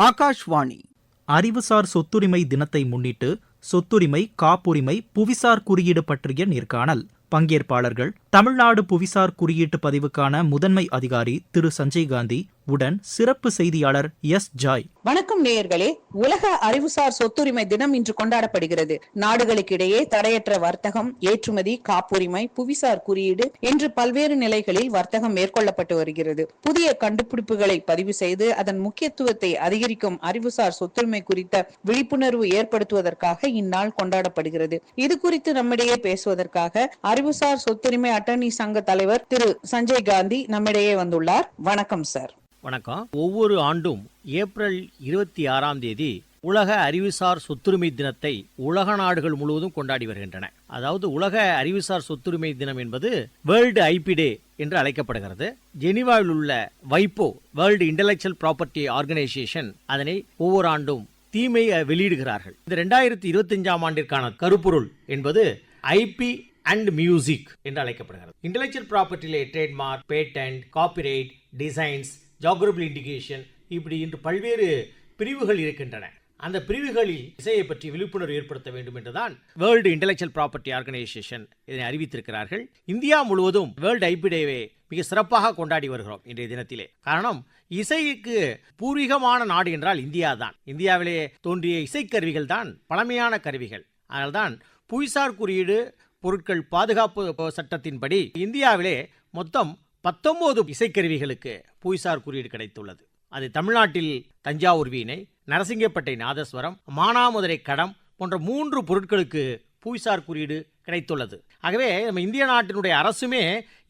ஆகாஷ்வாணி. அறிவுசார் சொத்துரிமை தினத்தை முன்னிட்டு சொத்துரிமை காப்புரிமை புவிசார் குறியீடு பற்றிய நேர்காணல். பங்கேற்பாளர்கள் தமிழ்நாடு புவிசார் குறியீட்டு பதிவுக்கான முதன்மை அதிகாரி திரு சஞ்சய் காந்தி உடன் சிறப்பு செய்தியாளர் எஸ் ஜாய். வணக்கம் நேயர்களே. உலக அறிவுசார் சொத்துரிமை தினம் இன்று கொண்டாடப்படுகிறது. நாடுகளுக்கிடையே தடையற்ற வர்த்தகம் ஏற்றுமதி காப்புரிமை புவிசார் குறியீடு என்று பல்வேறு நிலைகளில் வர்த்தகம் மேற்கொள்ளப்பட்டு வருகிறது. புதிய கண்டுபிடிப்புகளை பதிவு செய்து அதன் முக்கியத்துவத்தை அதிகரிக்கும் அறிவுசார் சொத்துரிமை குறித்த விழிப்புணர்வு ஏற்படுத்துவதற்காக இந்நாள் கொண்டாடப்படுகிறது. இது குறித்து நம்மிடையே பேசுவதற்காக அறிவுசார் சொத்துரிமை அட்டர்னி சங்க தலைவர் திரு சஞ்சய் காந்தி நம்மிடையே வந்துள்ளார். வணக்கம் சார். வணக்கம். ஒவ்வொரு ஆண்டும் ஏப்ரல் இருபத்தி ஆறாம் தேதி உலக அறிவுசார் சொத்துரிமை தினத்தை உலக நாடுகள் முழுவதும் கொண்டாடி வருகின்றன. அதாவது உலக அறிவுசார் சொத்துரிமை தினம் என்பது வேர்ல்டு ஐபி டே என்று அழைக்கப்படுகிறது. ஜெனிவாவில் உள்ள வைப்போ வேர்ல்டு இன்டலெக்சுவல் ப்ராப்பர்ட்டி ஆர்கனைசேஷன் அதனை ஒவ்வொரு ஆண்டும் தீமை வெளியிடுகிறார்கள். இந்த ரெண்டாயிரத்தி இருபத்தஞ்சாம் ஆண்டிற்கான கருப்பொருள் என்பது ஐபி அண்ட் மியூசிக் என்று அழைக்கப்படுகிறது. Intellectual ப்ராப்பர்ட்டியிலே trademark patent copyright designs geographical indication இப்படி இன்று பல்வேறு பிரிவுகள் இருக்கின்றன. அந்த பிரிவுகளில் இசையை பற்றி விழிப்புணர்வு ஏற்படுத்த வேண்டும் என்றுதான் வேர்ல்டு இன்டலெக்சுவல் ப்ராப்பர்ட்டி ஆர்கனைசேஷன் இதனை அறிவித்திருக்கிறார்கள். இந்தியா முழுவதும் வேர்ல்டு ஐபிடேவை மிக சிறப்பாக கொண்டாடி வருகிறோம் இன்றைய தினத்திலே. காரணம் இசைக்கு பூர்வீகமான நாடு என்றால் இந்தியா தான் இந்தியாவிலே தோன்றிய இசைக்கருவிகள் தான் பழமையான கருவிகள். அதனால்தான் புவிசார் குறியீடு பொருட்கள் பாதுகாப்பு சட்டத்தின்படி இந்தியாவிலே மொத்தம் பத்தொன்பது இசைக்கருவிகளுக்கு புவிசார் குறியீடு கிடைத்துள்ளது. அது தமிழ்நாட்டில் தஞ்சாவூர் வீணை நரசிங்கப்பட்டை நாதஸ்வரம் மானாமதுரை கடம் போன்ற மூன்று பொருட்களுக்கு புவிசார் குறியீடு கிடைத்துள்ளது. ஆகவே நம்ம இந்திய நாட்டினுடைய அரசுமே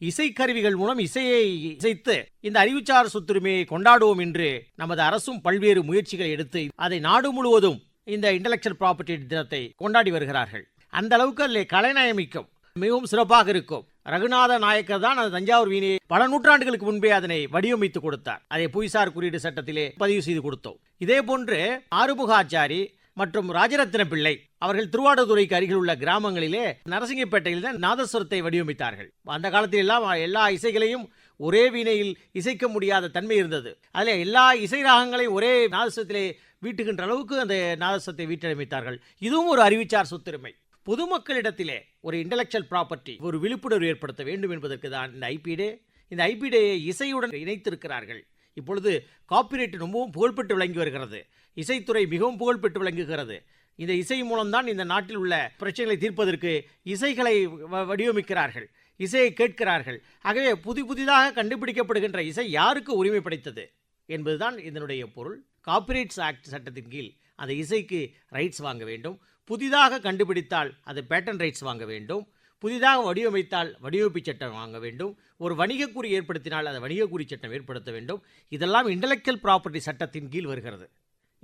இசைக்கருவிகள் மூலம் இசையை இசைத்து இந்த அறிவுச்சார் சொத்துரிமையை கொண்டாடுவோம் என்று நமது அரசும் பல்வேறு முயற்சிகளை எடுத்து அதை நாடு முழுவதும் இந்த இன்டலெக்சுவல் ப்ராப்பர்ட்டி தினத்தை கொண்டாடி வருகிறார்கள். அந்த அளவுக்கு அதில் கலைநயமிக்கும். மிகவும் சிறப்பாக இருக்கும். ரகுநாத நாயக்கர் தான் அந்த தஞ்சாவூர் வீணையை பல நூற்றாண்டுகளுக்கு முன்பே அதனை வடிவமைத்து கொடுத்தார். அதை புவிசார் குறியீடு சட்டத்திலே பதிவு செய்து கொடுத்தோம். இதே போன்று ஆறுமுகாச்சாரி மற்றும் ராஜரத்ன பிள்ளை அவர்கள் திருவாடுதுறைக்கு அருகில் உள்ள கிராமங்களிலே நரசிங்கப்பேட்டையில் தான் நாதஸ்வரத்தை வடிவமைத்தார்கள். அந்த காலத்தில் எல்லாம் எல்லா இசைகளையும் ஒரே வீணையில் இசைக்க முடியாத தன்மை இருந்தது. அதில் எல்லா இசை ராகங்களையும் ஒரே நாதஸ்வரத்திலே வீட்டுகின்ற அளவுக்கு அந்த நாதஸ்வரத்தை வீட்டமைத்தார்கள் இதுவும் ஒரு அறிவிச்சார் சொத்துரிமை. பொதுமக்களிடத்திலே ஒரு இன்டலெக்சுவல் ப்ராப்பர்ட்டி ஒரு விழிப்புணர்வு ஏற்படுத்த வேண்டும் என்பதற்கு தான் இந்த ஐபிடே. இந்த ஐபிடேயை இசையுடன் இணைத்திருக்கிறார்கள். இப்பொழுது காப்பிரைட் ரொம்பவும் புகழ்பெற்று விளங்கி வருகிறது. இசைத்துறை மிகவும் புகழ்பெற்று விளங்குகிறது. இந்த இசை மூலம்தான் இந்த நாட்டில் உள்ள பிரச்சனைகளை தீர்ப்பதற்கு இசைகளை வடிவமைக்கிறார்கள். இசையை கேட்கிறார்கள். ஆகவே புதி புதிதாக கண்டுபிடிக்கப்படுகின்ற இசை யாருக்கு உரிமை படைத்தது என்பதுதான் இதனுடைய பொருள். காப்பிரைட்ஸ் ஆக்ட் சட்டத்தின் கீழ் அந்த இசைக்கு ரைட்ஸ் வாங்க வேண்டும். புதிதாக கண்டுபிடித்தால் அது பேட்டன் ரைட்ஸ் வாங்க வேண்டும். புதிதாக வடிவமைத்தால் வடிவமைப்பு சட்டம் வாங்க வேண்டும். ஒரு வணிகக்குறி ஏற்படுத்தினால் அதை வணிகக்குறி சட்டம் ஏற்படுத்த வேண்டும். இதெல்லாம் இன்டலெக்சுவல் ப்ராப்பர்ட்டி சட்டத்தின் கீழ் வருகிறது.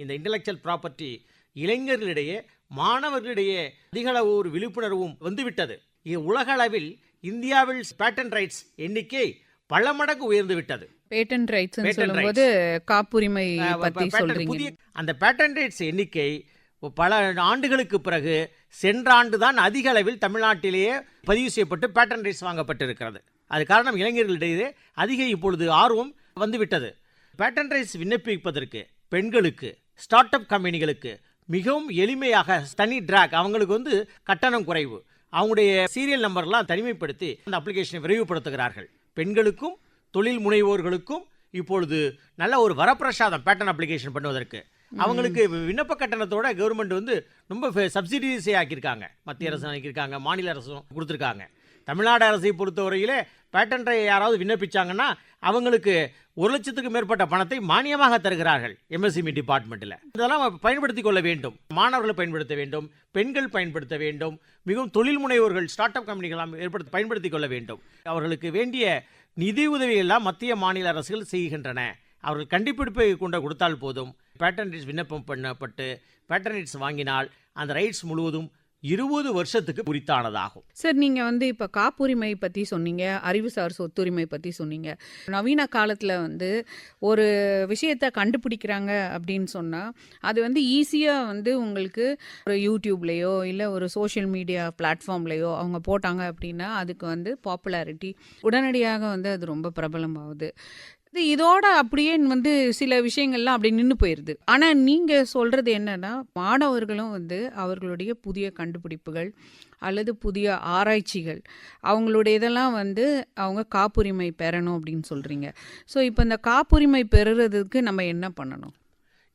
இந்த இன்டலெக்சுவல் ப்ராப்பர்ட்டி இளைஞர்களிடையே மாணவர்களிடையே அதிகளவு ஒரு விழிப்புணர்வும் வந்துவிட்டது. இது உலக அளவில் இந்தியாவில் பேட்டன் ரைட்ஸ் எண்ணிக்கை பல மடங்கு உயர்ந்துவிட்டது விட்டது பேட்டன் ரைட்ஸ் சொல்லும்போது காப்புரிமை பத்தி சொல்றீங்க. அந்த பேட்டன் ரைட்ஸ் எண்ணிக்கை பல ஆண்டுகளுக்கு பிறகு சென்ற ஆண்டு தான் அதிக அளவில் தமிழ்நாட்டிலேயே பதிவு செய்யப்பட்டு பேட்டன் ரைட்ஸ் வாங்கப்பட்டிருக்கிறது. அது காரணம் இளைஞர்களிடையே அதிக இப்பொழுது ஆர்வம் வந்துவிட்டது. பேட்டன் ரைட்ஸ் விண்ணப்பிப்பதற்கு பெண்களுக்கு ஸ்டார்ட் அப் கம்பெனிகளுக்கு மிகவும் எளிமையாக தனி ட்ராக் அவங்களுக்கு வந்து கட்டணம் குறைவு அவங்களுடைய சீரியல் நம்பர்லாம் தனிமைப்படுத்தி அந்த அப்ளிகேஷனை விரைவுபடுத்துகிறார்கள். பெண்களுக்கும் தொழில் முனைவோர்களுக்கும் இப்பொழுது நல்ல ஒரு வரப்பிரசாதம் பேட்டன் அப்ளிகேஷன் பண்ணுவதற்கு. அவங்களுக்கு விண்ணப்ப கட்டணத்தோட கவர்மெண்ட் வந்து ரொம்ப சப்சிடிஸே ஆக்கியிருக்காங்க. மத்திய அரசு ஆக்கியிருக்காங்க மாநில அரசும் கொடுத்துருக்காங்க. தமிழ்நாடு அரசை பொறுத்தவரையிலே பேட்டன்றை யாராவது விண்ணப்பிச்சாங்கன்னா அவங்களுக்கு ஒரு லட்சத்துக்கு மேற்பட்ட பணத்தை மானியமாக தருகிறார்கள் எம்எஸ்எம்இ டிபார்ட்மெண்ட்டில் இதெல்லாம் பயன்படுத்தி கொள்ள வேண்டும். மாணவர்களை பயன்படுத்த வேண்டும் பெண்கள் பயன்படுத்த வேண்டும் மிகவும் தொழில் முனைவோர்கள் ஸ்டார்ட் அப் கம்பெனிகள் ஏற்படுத்த பயன்படுத்தி கொள்ள வேண்டும். அவர்களுக்கு வேண்டிய நிதி உதவியெல்லாம் மத்திய மாநில அரசுகள் செய்கின்றன. அவர்கள் கண்டுபிடிப்பை கொண்டு கொடுத்தால் போதும். பேட்டன் ரைட்ஸ் விண்ணப்பம் பண்ணப்பட்டு பேட்டன் ரைட்ஸ் வாங்கினால் அந்த ரைட்ஸ் முழுவதும் இருபது வருஷத்துக்கு குறித்தானதாகும் சார் நீங்க வந்து இப்ப காப்புரிமை பத்தி சொன்னீங்க அறிவுசார் சொத்துரிமை பத்தி சொன்னீங்க. நவீன காலத்துல வந்து ஒரு விஷயத்த கண்டுபிடிக்கிறாங்க அப்படின்னு சொன்னா அது வந்து ஈஸியா வந்து உங்களுக்கு ஒரு யூடியூப்லயோ இல்ல ஒரு சோஷியல் மீடியா பிளாட்ஃபார்ம்லயோ அவங்க போட்டாங்க அப்படின்னா அதுக்கு வந்து பாப்புலாரிட்டி உடனடியாக வந்து அது ரொம்ப பிரபலமாகுது. ஆகுது இதோட அப்படியே வந்து சில விஷயங்கள்லாம் அப்படி நின்று போயிருது. ஆனால் நீங்கள் சொல்கிறது என்னன்னா மாணவர்களும் வந்து அவர்களுடைய புதிய கண்டுபிடிப்புகள் அல்லது புதிய ஆராய்ச்சிகள் அவங்களுடைய இதெல்லாம் வந்து அவங்க காப்புரிமை பெறணும் அப்படின்னு சொல்கிறீங்க ஸோ இப்போ இந்த காப்புரிமை பெறுறதுக்கு நம்ம என்ன பண்ணணும்?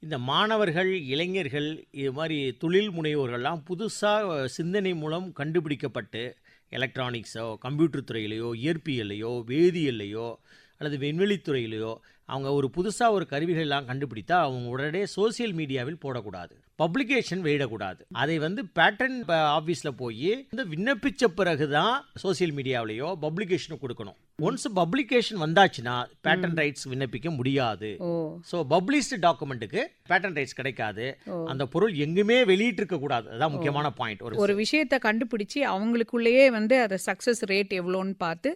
இந்த மாணவர்கள் இளைஞர்கள் இது மாதிரி தொழில் முனைவோர்கள்லாம் புதுசாக சிந்தனை மூலம் கண்டுபிடிக்கப்பட்டு எலக்ட்ரானிக்ஸோ கம்ப்யூட்டர் துறையிலையோ இயற்பியல்லையோ வேதியியல்லையோ அல்லது விண்வெளித்துறையிலையோ அவங்க ஒரு புதுசாக ஒரு கருவிகள்லாம் கண்டுபிடித்தா அவங்க உடனே சோசியல் மீடியாவில் போடக்கூடாது. பப்ளிகேஷன் வெளியிடக்கூடாது அதை வந்து பேட்டன் ஆஃபீஸில் போய் வந்து விண்ணப்பிச்ச பிறகு தான் சோசியல் மீடியாவிலையோ பப்ளிகேஷனை கொடுக்கணும். ஒன்ஸ் பப்ளிகேஷன் வந்தாச்சுன்னா பேட்டன் ரைட்ஸ் விண்ணப்பிக்க முடியாது. ஸோ பப்ளிஷ்டு டாக்குமெண்ட்டுக்கு பேட்டன் ரைட்ஸ் கிடைக்காது. அந்த பொருள் எங்குமே வெளியிட்டிருக்க கூடாது அதுதான் முக்கியமான பாயிண்ட் ஒரு ஒரு விஷயத்தை கண்டுபிடிச்சு அவங்களுக்குள்ளேயே வந்து அதை சக்சஸ் ரேட் எவ்வளோன்னு பார்த்து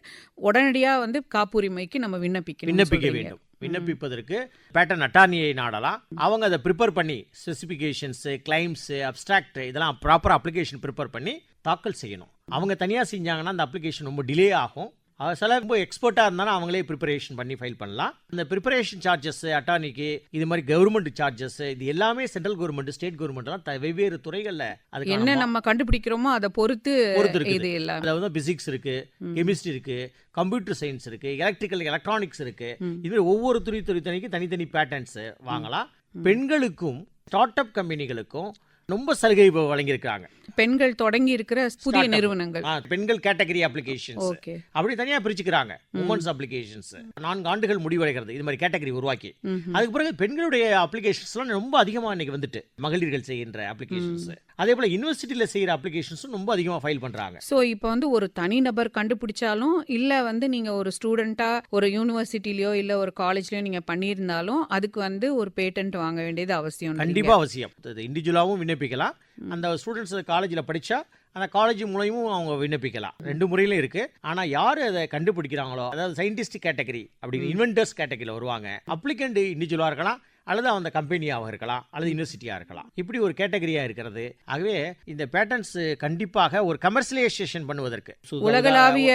உடனடியாக வந்து காப்புரிமைக்கு நம்ம விண்ணப்பிக்கணும் விண்ணப்பிக்க வேண்டும். விண்ணப்பிப்பதற்கு பேட்டன் அட்டார்னியை நாடலாம். அவங்க அதை ப்ரிப்பேர் பண்ணி ஸ்பெசிஃபிகேஷன்ஸு கிளைம்ஸு அப்ஸ்ட்ராக்ட் இதெல்லாம் ப்ராப்பர் அப்ளிகேஷன் ப்ரிப்பேர் பண்ணி தாக்கல் செய்யணும். அவங்க தனியாக செஞ்சாங்கன்னா அந்த அப்ளிகேஷன் ரொம்ப டிலே ஆகும். சில ரொம்ப எக்ஸ்பர்ட்டாக இருந்தாலும் அவங்களே ப்ரிப்பரேஷன் பண்ணி ஃபைல் பண்ணலாம். இந்த ப்ரிப்பரேஷன் சார்ஜஸ் அட்டார்னிக்கு இது மாதிரி கவர்மெண்ட் சார்ஜஸ் இது எல்லாமே சென்ட்ரல் கவர்மெண்ட் ஸ்டேட் கவர்மெண்ட்லாம் வெவ்வேறு துறைகளில் அதுக்கு என்ன நம்ம கண்டுபிடிக்கிறோமோ அதை பொறுத்து பொறுத்து இருக்குது. இது எல்லாம். அதாவது பிசிக்ஸ் இருக்கு கெமிஸ்ட்ரி இருக்கு கம்ப்யூட்டர் சயின்ஸ் இருக்கு எலக்ட்ரிக்கல் எலக்ட்ரானிக்ஸ் இருக்கு. இது மாதிரி ஒவ்வொரு துறை துறை தனிக்கு தனித்தனி பேட்டர்ன்ஸ் வாங்கலாம். பெண்களுக்கும் ஸ்டார்ட் அப் கம்பெனிகளுக்கும் ரொம்ப சலுகை வழங்கியிருக்காங்க பெண்கள் தொடங்கி இருக்கிற புதிய. நிறுவனங்கள். பெண்கள் கேட்டகரி அப்ளிகேஷன்ஸ் ஓகே. அப்படி தனியா பிரிச்சுக்கிறாங்க உமன்ஸ் அப்ளிகேஷன்ஸ் நான்கு ஆண்டுகள் முடிவடைகிறது இது மாதிரி கேட்டகரி உருவாக்கி. அதுக்கு பிறகு பெண்களுடைய அப்ளிகேஷன்ஸ்லாம் ரொம்ப அதிகமா இன்னைக்கு வந்துட்டு மகளிர்கள் செய்கின்ற அப்ளிகேஷன்ஸ் அதே போல யூனிவர்சிட்டியில செய்யற அப்ளிகேஷன்ஸும் ரொம்ப அதிகமா ஃபைல் பண்றாங்க. ஸோ இப்போ வந்து ஒரு தனிநபர் கண்டுபிடிச்சாலும் இல்லை வந்து நீங்கள் ஒரு ஸ்டூடெண்ட்டாக ஒரு யூனிவர்சிட்டிலையோ இல்லை ஒரு காலேஜ்லையோ நீங்கள் பண்ணியிருந்தாலும் அதுக்கு வந்து ஒரு பேட்டன்ட் வாங்க வேண்டியது அவசியம் கண்டிப்பா அவசியம். இண்டிவிஜுவலாகவும் விண்ணப்பிக்கலாம். அந்த ஸ்டூடெண்ட்ஸ் காலேஜில் படிச்சா அந்த காலேஜ் மூலயமும் அவங்க விண்ணப்பிக்கலாம். ரெண்டு முறையிலும் இருக்கு. ஆனா யார் அதை கண்டுபிடிக்கிறாங்களோ அதாவது சயின்டிஸ்ட் கேட்டகரி அப்படின்னு இன்வென்டர்ஸ் கேட்டகரியில் வருவாங்க. அப்ளிகண்ட் இண்டிவிஜுவலாக இருக்கலாம். அல்லது அந்த கம்பெனியாக இருக்கலாம் அல்லது யூனிவர்சிட்டியாக இருக்கலாம். இப்படி ஒரு கேட்டகரியாக இருக்கிறது. ஆகவே இந்த பேட்டர்ன்ஸ் கண்டிப்பாக ஒரு கமர்ஷியலைசேஷன் பண்ணுவதற்கு. உலகளாவிய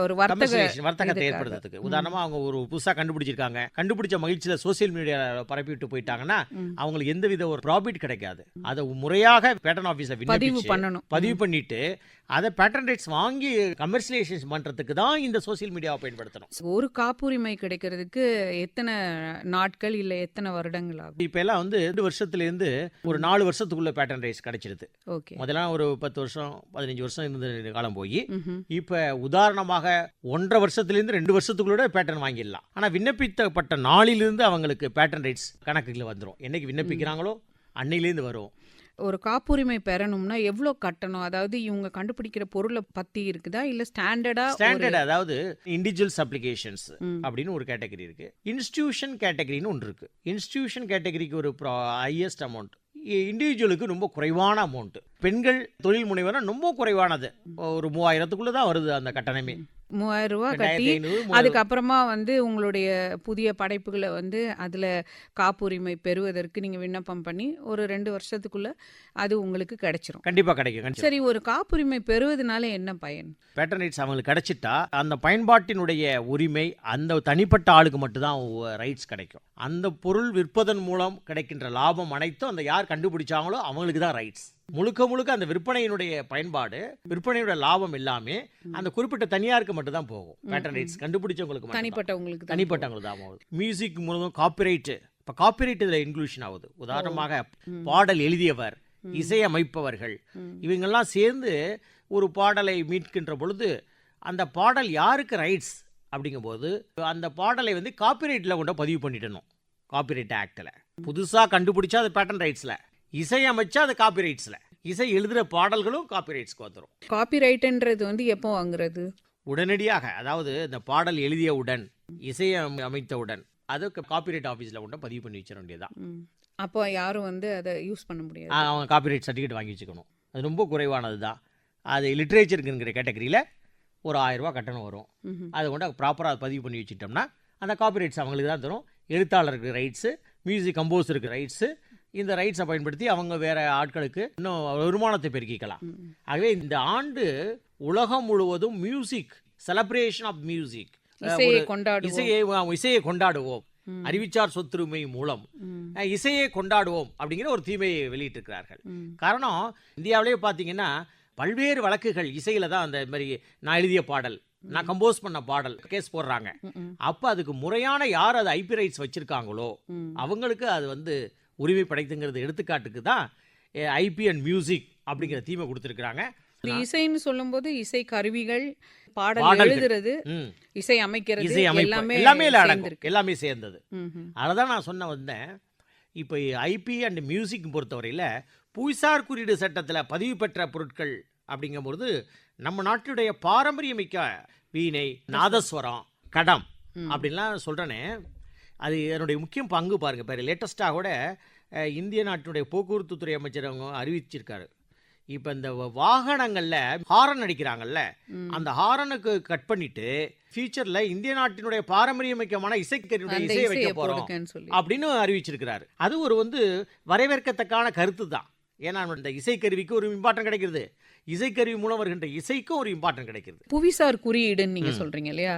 ஒரு வர்த்தகத்தை. ஏற்படுத்துறதுக்கு. உதாரணமா அவங்க ஒரு புதுசா கண்டுபிடிச்சிருக்காங்க. கண்டுபிடிச்ச மகிழ்ச்சியில சோசியல் மீடியால பரப்பி விட்டு போயிட்டாங்கன்னா அவங்களுக்கு எந்தவித ஒரு ப்ராஃபிட் கிடைக்காது. அதை முறையாக பேட்டன் ஆபீஸ்ல பதிவு பண்ணணும். பதிவு பண்ணிட்டு அதை பேட்டன் ரைட்ஸ் வாங்கி கமர்ஷியலைசேஷன் பண்றதுக்கு தான் இந்த சோசியல் மீடியாவை பயன்படுத்தணும். ஒரு காப்புரிமை கிடைக்கிறதுக்கு எத்தனை நாட்கள் இல்லை எத்தனை வருடங்கள் ஆகும்? இப்ப எல்லாம் வந்து ரெண்டு வருஷத்துல இருந்து ஒரு நாலு வருஷத்துக்குள்ள பேட்டன் ரைட்ஸ் கிடைச்சிருது. ஓகே. முதல்ல ஒரு பத்து வருஷம் பதினஞ்சு வருஷம் இருந்த காலம் போய். இப்ப உதாரணமாக ஒன்றரை வருஷத்துலேருந்து ரெண்டு வருஷத்துக்குள்ள பேட்டர்ன் வாங்கிடலாம். ஆனா விண்ணப்பித்தப்பட்ட நாளிலிருந்து அவங்களுக்கு பேட்டர்ன் ரைட்ஸ் கணக்குல வந்துடும் என்னைக்கு விண்ணப்பிக்கிறாங்களோ அன்னையிலேருந்து வரும். ஒரு காப்புரிமை பெறணும்னா எவ்வளோ கட்டணும்? அதாவது இவங்க கண்டுபிடிக்கிற பொருளை பத்தி இருக்குதா? இல்ல ஸ்டாண்டர்டா ஸ்டாண்டர்ட் அதாவது இண்டிவிஜுவல்ஸ் அப்ளிகேஷன்ஸ். அப்படின்னு ஒரு கேட்டகரி இருக்கு. இன்ஸ்டிடியூஷன் கேட்டகரின்னு ஒன்று இருக்கு. இன்ஸ்டிடியூஷன் கேட்டகரிக்கு ஒரு ஹையஸ்ட் அமௌண்ட் இண்டிவிஜுவலுக்கு ரொம்ப குறைவான அமௌண்ட் பெண்கள் தொழில் முனைவர் ரொம்ப குறைவானது. ஒரு மூவாயிரத்துக்குள்ள தான் வருது அந்த கட்டணமே. மூவாயிரம் ரூபாய் கட்டி அதுக்கப்புறமா வந்து உங்களுடைய புதிய படைப்புகளை வந்து அதில் காப்புரிமை பெறுவதற்கு நீங்கள் விண்ணப்பம் பண்ணி ஒரு ரெண்டு வருஷத்துக்குள்ள அது உங்களுக்கு கிடைச்சிரும். கண்டிப்பா கிடைக்கும் சரி ஒரு காப்புரிமை பெறுவதனால என்ன பயன்? பேட்டன் ரைட்ஸ் அவங்களுக்கு கிடைச்சிட்டா அந்த பயன்பாட்டினுடைய உரிமை அந்த தனிப்பட்ட ஆளுக்கு மட்டும்தான் ரைட்ஸ் கிடைக்கும். அந்த பொருள் விற்பதன் மூலம் கிடைக்கின்ற லாபம் அனைத்தும் அந்த யார் கண்டுபிடிச்சாங்களோ அவங்களுக்கு தான் ரைட்ஸ் முழுக்க முழுக்க அந்த விற்பனையினுடைய பயன்பாடு விற்பனையோட லாபம் எல்லாமே அந்த குறிப்பிட்ட தனியாருக்கு மட்டும் தான் போகும் பேட்டன் ரைட்ஸ் கண்டுபிடிச்சவங்களுக்கு தனிப்பட்டவங்களுக்கு தான் தனிப்பட்டவங்களுக்கு தான் போகுது மியூசிக் மூலம் காப்பிரைட் இப்போ காப்பிரைட் இதில் இன்க்ளூஷன் ஆகுது. உதாரணமாக பாடல் எழுதியவர் இசையமைப்பவர்கள். இவங்கெல்லாம் சேர்ந்து ஒரு பாடலை மீட்கின்ற பொழுது அந்த பாடல் யாருக்கு ரைட்ஸ் அப்படிங்கும்போது அந்த பாடலை வந்து காப்பிரைட்டில் கொண்டு பதிவு பண்ணிடணும். காப்பிரைட் ஆக்டில் புதுசாக கண்டுபிடிச்சா அது பேட்டன் ரைட்ஸில் இசையமைச்சா அது காப்பிரைட்ஸில் இசை எழுதுகிற பாடல்களும் காப்பிரைட்ஸ்க்கு வந்துடும் காப்பிரைட்டுன்றது வந்து எப்போ வாங்குறது? உடனடியாக அதாவது இந்த பாடல் எழுதியவுடன் இசையை அமை- அமைத்தவுடன் அது காப்பிரைட் ஆஃபீஸில் கொண்டு பதிவு பண்ணி வச்சிட வேண்டியதுதான். ம். அப்போ யாரும் வந்து அதை யூஸ் பண்ண முடியாது. அவங்க காப்பிரைட் சர்டிஃபிகேட் வாங்கி வச்சுக்கணும். அது ரொம்ப குறைவானது தான் அது லிட்ரேச்சருக்குங்கிற கேட்டகரியில் ஒரு ஆயிரம் ரூபாய் கட்டணம் வரும். அதை கொண்டு ப்ராப்பராக பதிவு பண்ணி வச்சுட்டோம்னா அந்த காப்பிரைட்ஸ் அவங்களுக்கு தான் தரும். எழுத்தாளருக்கு ரைட்ஸு மியூசிக் கம்போசருக்கு ரைட்ஸு இந்த ரைட்ஸை பயன்படுத்தி அவங்க வேற ஆட்களுக்கு இன்னும் வருமானத்தை பெருக்கிக்கலாம். ஆகவே இந்த ஆண்டு உலகம் முழுவதும் மியூசிக் செலப்ரேஷன் ஆஃப் மியூசிக் இசையை இசையை கொண்டாடுவோம். அறிவிச்சார் சொத்துரிமை மூலம். இசையை கொண்டாடுவோம் அப்படிங்கிற ஒரு தீமையை வெளியிட்டிருக்கிறார்கள். காரணம் இந்தியாவிலேயே பார்த்தீங்கன்னா பல்வேறு வழக்குகள் இசையில தான் அந்த மாதிரி நான் எழுதிய பாடல் நான் கம்போஸ் பண்ண பாடல் கேஸ் போடுறாங்க. அப்போ அதுக்கு முறையான யார் அது ஐபி ரைட்ஸ் வச்சிருக்காங்களோ. அவங்களுக்கு அது வந்து உரிமை படைத்துங்கிறது எடுத்துக்காட்டுக்கு தான் ஐபி அண்ட் மியூசிக் அப்படிங்கிற தீமை கொடுத்துருக்குறாங்க இசைன்னு சொல்லும்போது இசை கருவிகள் பாடல். எழுதுறது இசை அமைக்கிறது இசை எல்லாமே எல்லாமே அடங்கும். எல்லாமே சேர்ந்தது. அதை தான் நான் சொன்ன வந்தேன் இப்போ ஐபி அண்ட் மியூசிக் பொறுத்தவரையில் புவிசார் குறியீடு சட்டத்தில் பதிவு பெற்ற பொருட்கள் அப்படிங்கும்போது நம்ம நாட்டுடைய பாரம்பரியமிக்க வீணை நாதஸ்வரம் கடம். அப்படின்லாம் சொல்கிறேனே அது என்னுடைய முக்கிய பங்கு பாருங்கள் இப்போ லேட்டஸ்ட்டாக கூட இந்திய நாட்டினுடைய போக்குவரத்துத்துறை அமைச்சர் அவங்க அறிவிச்சிருக்காரு. இப்போ இந்த வாகனங்களில் ஹாரன் அடிக்கிறாங்கல்ல. அந்த ஹாரனுக்கு கட் பண்ணிட்டு ஃபியூச்சரில் இந்திய நாட்டினுடைய பாரம்பரியமிக்கமான இசைக்கருடைய இசையை வைக்க போகிறோம் அப்படின்னு அறிவிச்சிருக்கிறாரு. அது ஒரு வந்து வரவேற்கத்தக்கான கருத்து தான். ஏன்னா இந்த இசைக்கருவிக்கு ஒரு இம்பார்ட்டன் கிடைக்கிறது. இசைக்கருவி மூலம் வருகின்ற இசைக்கும் ஒரு இம்பார்ட்டன் கிடைக்கிறது. புவிசார் குறியீடுன்னு நீங்க ம். சொல்றீங்க இல்லையா?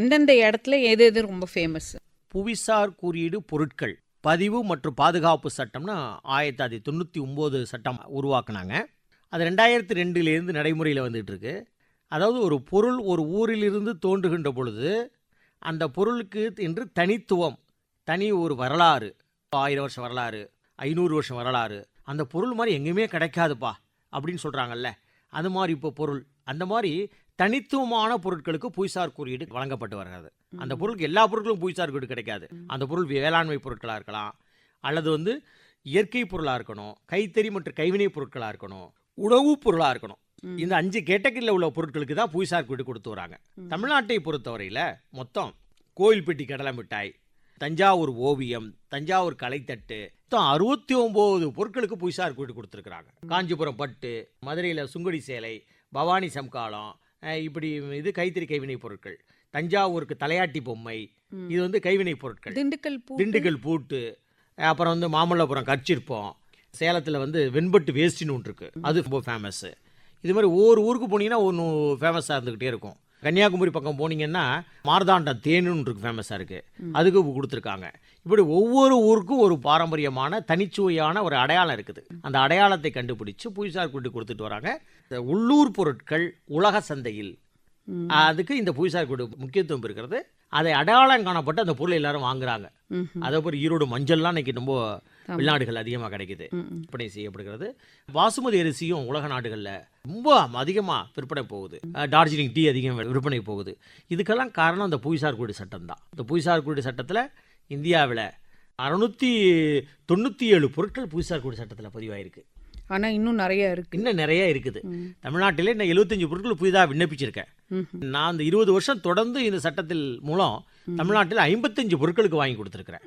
எந்தெந்த இடத்துல எது எது ரொம்ப ஃபேமஸ் புவிசார் குறியீடு பொருட்கள். பதிவு மற்றும் பாதுகாப்பு சட்டம்னு ஆயிரத்தி தொள்ளாயிரத்தி தொண்ணூற்றி ஒம்பது சட்டம் உருவாக்குனாங்க. அது ரெண்டாயிரத்தி ரெண்டுலேருந்து நடைமுறையில் வந்துட்டு இருக்கு அதாவது ஒரு பொருள் ஒரு ஊரிலிருந்து தோன்றுகின்ற பொழுது அந்த பொருளுக்கு என்று தனித்துவம் தனி ஒரு வரலாறு ஆயிரம் வருஷம் வரலாறு ஐநூறு வருஷம் வரலாறு அந்த பொருள் மாதிரி எங்கேயுமே கிடைக்காதுப்பா அப்படின்னு சொல்கிறாங்கல்ல அது மாதிரி இப்போ பொருள். அந்த மாதிரி தனித்துவமான பொருட்களுக்கு புவிசார் குறியீடு வழங்கப்பட்டு வருகிறது. அந்த பொருளுக்கு எல்லா பொருட்களும் புவிசார் குறியீடு கிடைக்காது. அந்த பொருள் வேளாண்மை பொருட்களாக இருக்கலாம் அல்லது வந்து இயற்கை பொருளாக இருக்கணும் கைத்தறி மற்றும் கைவினை பொருட்களாக இருக்கணும் உணவுப் பொருளாக இருக்கணும். இந்த அஞ்சு கேட்டகரியில் உள்ள பொருட்களுக்கு தான் புவிசார் குறியீடு கொடுத்து வராங்க. தமிழ்நாட்டை பொறுத்தவரையில் மொத்தம் கோயில்பட்டி கடலை மிட்டாய் தஞ்சாவூர் ஓவியம் தஞ்சாவூர் கலைத்தட்டு மொத்தம் அறுபத்தி ஒம்பது பொருட்களுக்கு புவிசார் குறியீடு கொடுத்துருக்குறாங்க. காஞ்சிபுரம் பட்டு மதுரையில் சுங்குடி சேலை பவானி சம்காலம் இப்படி இது கைத்தறி கைவினை பொருட்கள். தஞ்சாவூருக்கு தலையாட்டி பொம்மை. இது வந்து கைவினை பொருட்கள். திண்டுக்கல் திண்டுக்கல் பூட்டு. அப்புறம் வந்து மாமல்லபுரம் கற்சிற்பம். சேலத்தில் வந்து வெண்பட்டு வேஷ்டின்னு ஒன்று இருக்கு. அது ரொம்ப ஃபேமஸ்ஸு இது மாதிரி ஒவ்வொரு ஊருக்கு போனீங்கன்னா ஒன்று ஃபேமஸாக இருந்துக்கிட்டே இருக்கும். கன்னியாகுமரி பக்கம் போனீங்கன்னா மார்தாண்டம் தேனுன்னு இருக்கு ஃபேமஸாக இருக்குது அதுக்கு கொடுத்துருக்காங்க. இப்படி ஒவ்வொரு ஊருக்கும் ஒரு பாரம்பரியமான தனிச்சுவையான ஒரு அடையாளம் இருக்குது. அந்த அடையாளத்தை கண்டுபிடிச்சு புவிசார் குறியீடு கொடுத்துட்டு வராங்க. இந்த உள்ளூர் பொருட்கள் உலக சந்தையில். அதுக்கு இந்த புவிசார் குறியீடு முக்கியத்துவம் இருக்கிறது அதை அடையாளம் காணப்பட்டு அந்த பொருளை எல்லாரும் வாங்குறாங்க. அதே போல் ஈரோடு மஞ்சள்லாம் இன்னைக்கு ரொம்ப. வெளிநாடுகள் அதிகமாக கிடைக்குது. விற்பனை செய்யப்படுகிறது. பாசுமதி அரிசியும் உலக நாடுகளில் ரொம்ப அதிகமாக விற்பனை போகுது. டார்ஜிலிங் டீ அதிகம் விற்பனை போகுது. இதுக்கெல்லாம் காரணம் இந்த புவிசார் குறியீடு சட்டம் தான். இந்த புவிசார் குறியீடு சட்டத்தில் இந்தியாவில் அறுநூத்தி தொண்ணூற்றி ஏழு பொருட்கள் புவிசார் குறியீடு சட்டத்தில் பதிவாயிருக்கு. ஆனா இன்னும் நிறைய இருக்கு. இன்னும் நிறைய இருக்குது. தமிழ்நாட்டிலே நான் எழுபத்தஞ்சு பொருட்கள் புதிதாக விண்ணப்பிச்சிருக்கேன். நான் அந்த இருபது வருஷம் தொடர்ந்து இந்த சட்டத்தில் மூலம் தமிழ்நாட்டில் ஐம்பத்தஞ்சு பொருட்களுக்கு வாங்கி கொடுத்துருக்கிறேன்.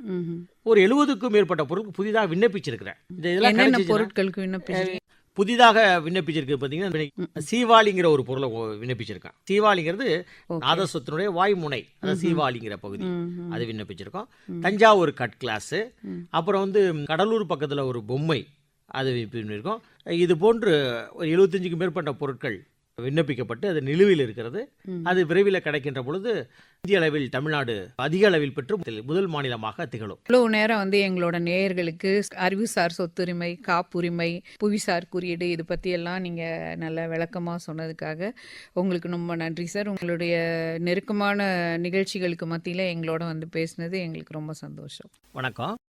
ஒரு எழுபதுக்கும் மேற்பட்ட பொருட்கள் புதிதாக விண்ணப்பிச்சிருக்கிறேன். இந்த இதெல்லாம் பொருட்களுக்கு விண்ணப்பிச்சிருக்கீங்க? புதிதாக விண்ணப்பிச்சிருக்கு பார்த்தீங்கன்னா சீவாளிங்கிற ஒரு பொருளை விண்ணப்பிச்சிருக்கேன். சீவாளிங்கிறது Okay. நாதஸ்வத்தினுடைய வாய்முனை அதாவது சீவாளிங்கிற பகுதி. அது விண்ணப்பிச்சிருக்கோம். Thanjavur cut class. அப்புறம் வந்து கடலூர் பக்கத்தில் ஒரு பொம்மை. அது விண்ணப்பிச்சிருக்கோம் இது போன்று ஒரு எழுபத்தஞ்சுக்கும் மேற்பட்ட பொருட்கள் விண்ணப்பிக்கப்பட்டு அது நிலுவையில் இருக்கிறது. அது விரைவில் கிடைக்கின்ற பொழுது இந்திய அளவில் தமிழ்நாடு அதிக அளவில் பெற்று முதல் மாநிலமாக திகழும். இவ்வளவு நேரம் வந்து எங்களோட நேயர்களுக்கு அறிவுசார் சொத்துரிமை காப்புரிமை புவிசார் குறியீடு இது பத்தி எல்லாம் நீங்க நல்ல விளக்கமா சொன்னதுக்காக உங்களுக்கு ரொம்ப நன்றி சார். உங்களுடைய நெருக்கமான நிகழ்ச்சிகளுக்கு மத்தியில எங்களோட வந்து பேசினது எங்களுக்கு ரொம்ப சந்தோஷம். வணக்கம்.